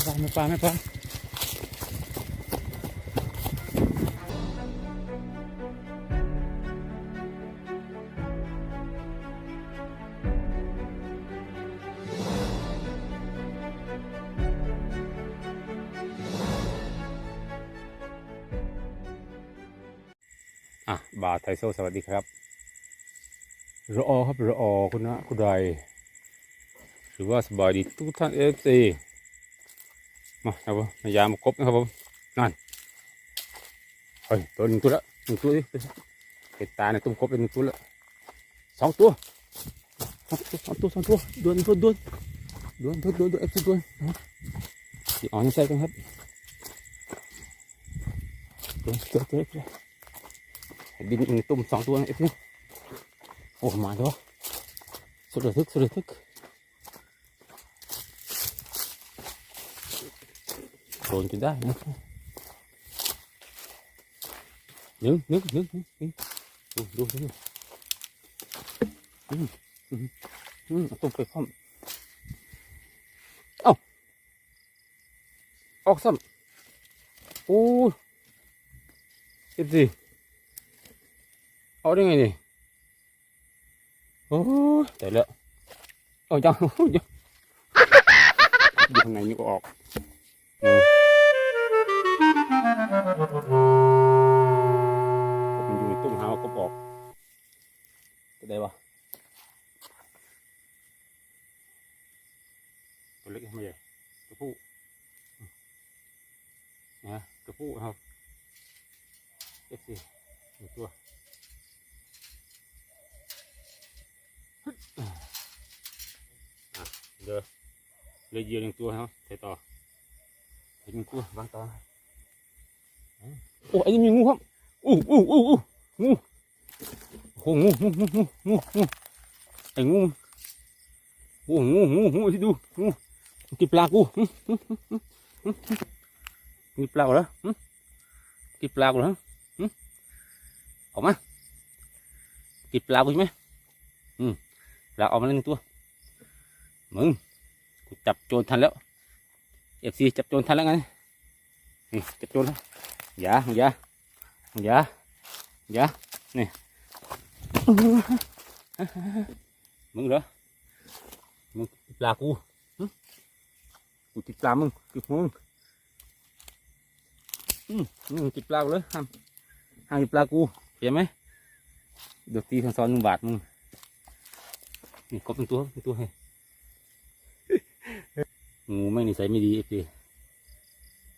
ไม่ปลาไม่ปลาไม่ปลาอะบาทไทโซสวัสดีครับรอครับรอคุณนะคุณใดหรือว่าสบายดีทุกท่านเอฟซี มาครับผมมายามมาครบนะครับผมนั่นเฮ้ยตัวหนึ่งตัวละหนึ่งตัวดิเห็ดตาในตุ้มครบเป็นหนึ่งตัวละสองตัวสองตัวสองตัวดวนดวนดวนดวนดวนดวนดวนเอฟซีดวนที่อ่อนใส่กันครับดวนตัวตัวตัวบินหนึ่งตุ่มสองตัวเอฟซีโอ้มาแล้วสุดระทึกสุดระทึก โดนจนได้นะนึกนึกนึกนึกนึกดูดูดูอืมอืมอืมเอาตุ่มไปพร้อมเอ้าออกซ้ำโอ้เอฟซีเอาได้ไงนี่โอ้ยแต่ละโอ้ยจังโอ้ยจังอยู่ข้างในนี่ก็ออก เลยเยื่อหนึ่งตัวครับใส่ต่อใส่หนึ่งตัววางต่อโอ้ไอ้นี่มีงูครับอู้อู้อู้อู้งูโอ้งูงูงูงูงูงูไอ้งูโอ้งูงูงูที่ดูงูกินปลากูกินปลาเหรอกินปลาเหรอออกมากินปลากูใช่ไหมอืมปลาออกมาหนึ่งตัว มึงกูจับโจรทันแล้วเอฟซีจับโจรทันแล้วไงนี่จับโจรแล้วอย่าอย่าอย่าอย่านี่มึงเหรอมึงปลากูกูติดปลามึงติดมึงอืมมึงติดปลาเลยห้ามห้ามติดปลากูเห็นไหมเดี๋ยวตีทันซ้อนหนึ่งบาทมึงนี่กบเป็นตัวเป็นตัวให้ งูไม่นิสัยไม่ดีพี่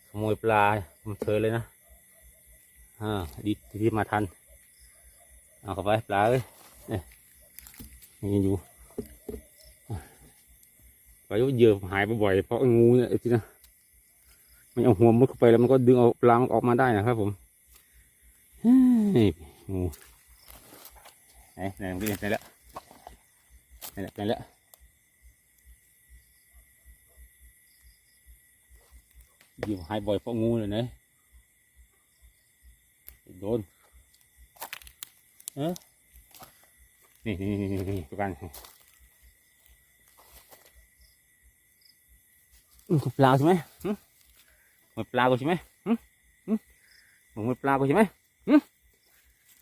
ขโมยปลามันเธอเลยนะอ่าดีที่มาทัน เอาเข้าไปปลาเลยเนี่ยนี่อยู่ปลาเยื่อหายไปบ่อยเพราะงูเนี่ยไอ้ที่นะมันเอาหัวมุดเข้าไปแล้วมันก็ดึงเอาปลาออกมาได้นะครับผมงูไหนไหนมันก็ไหนละไหนละไหนละ อยู่หายบ่อยเพราะงูเลยนะโดนเออนี่นี่นี่นี่ตัวกันมึงปลาใช่ไหมหึมึงปลากูใช่ไหมหึหึมึงปลากูใช่ไหมหึ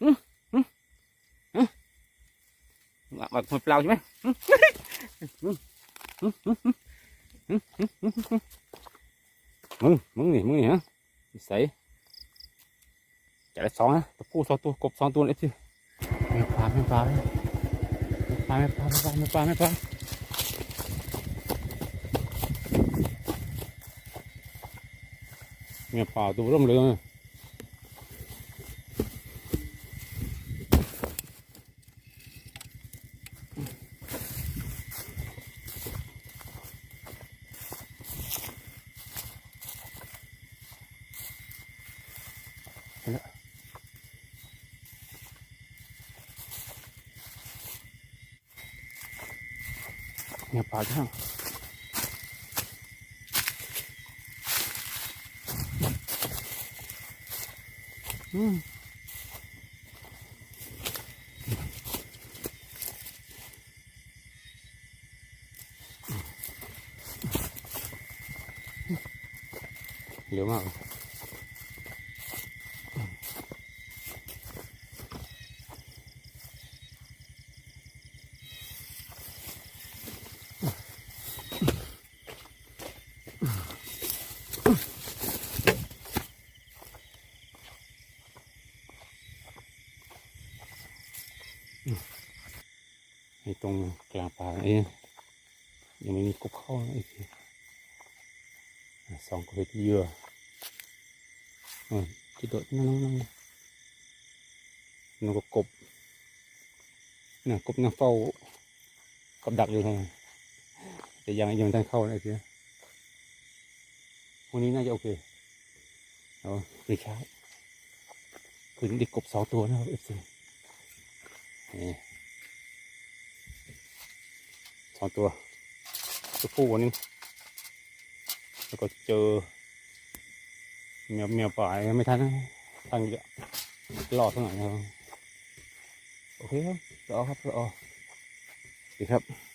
หึหึหึมึงมึงปลากูใช่ไหม มึง มึงนี่ มึงนี่ฮะนิสัยจะได้สองฮะตะพูสองตัว กบสองตัวเลยทีไม่ปลาไม่ปลาไม่ปลาไม่ปลาไม่ปลาไม่ปลาไม่ปลาเนี่ยปลาตัวร่มเลย 你要拔掉。嗯，流氓。 ไอ้ตรงกลางป่าเองยังไม่มีกบเข้านะไอ้ทีสองกบไปที่เหยื่ออืมที่โดดนั่งนั่งนั่งนั่นก็กบน่ะกบนั่งเฝ้ากับดักอยู่ไงแต่ยังยังไม่ทันเข้านะไอ้ที วันนี้น่าจะโอเคเอาไม่ใช่คืนนี้ได้กบสองตัวนะครับเอฟซีนี่สองตัวตัวผู้วันนึงแล้วก็เจอแมวแมวป่ายไม่ทันนะทันอีกอะรอดเท่าไหร่นะครับโอเคครับรอครับรอดีครับ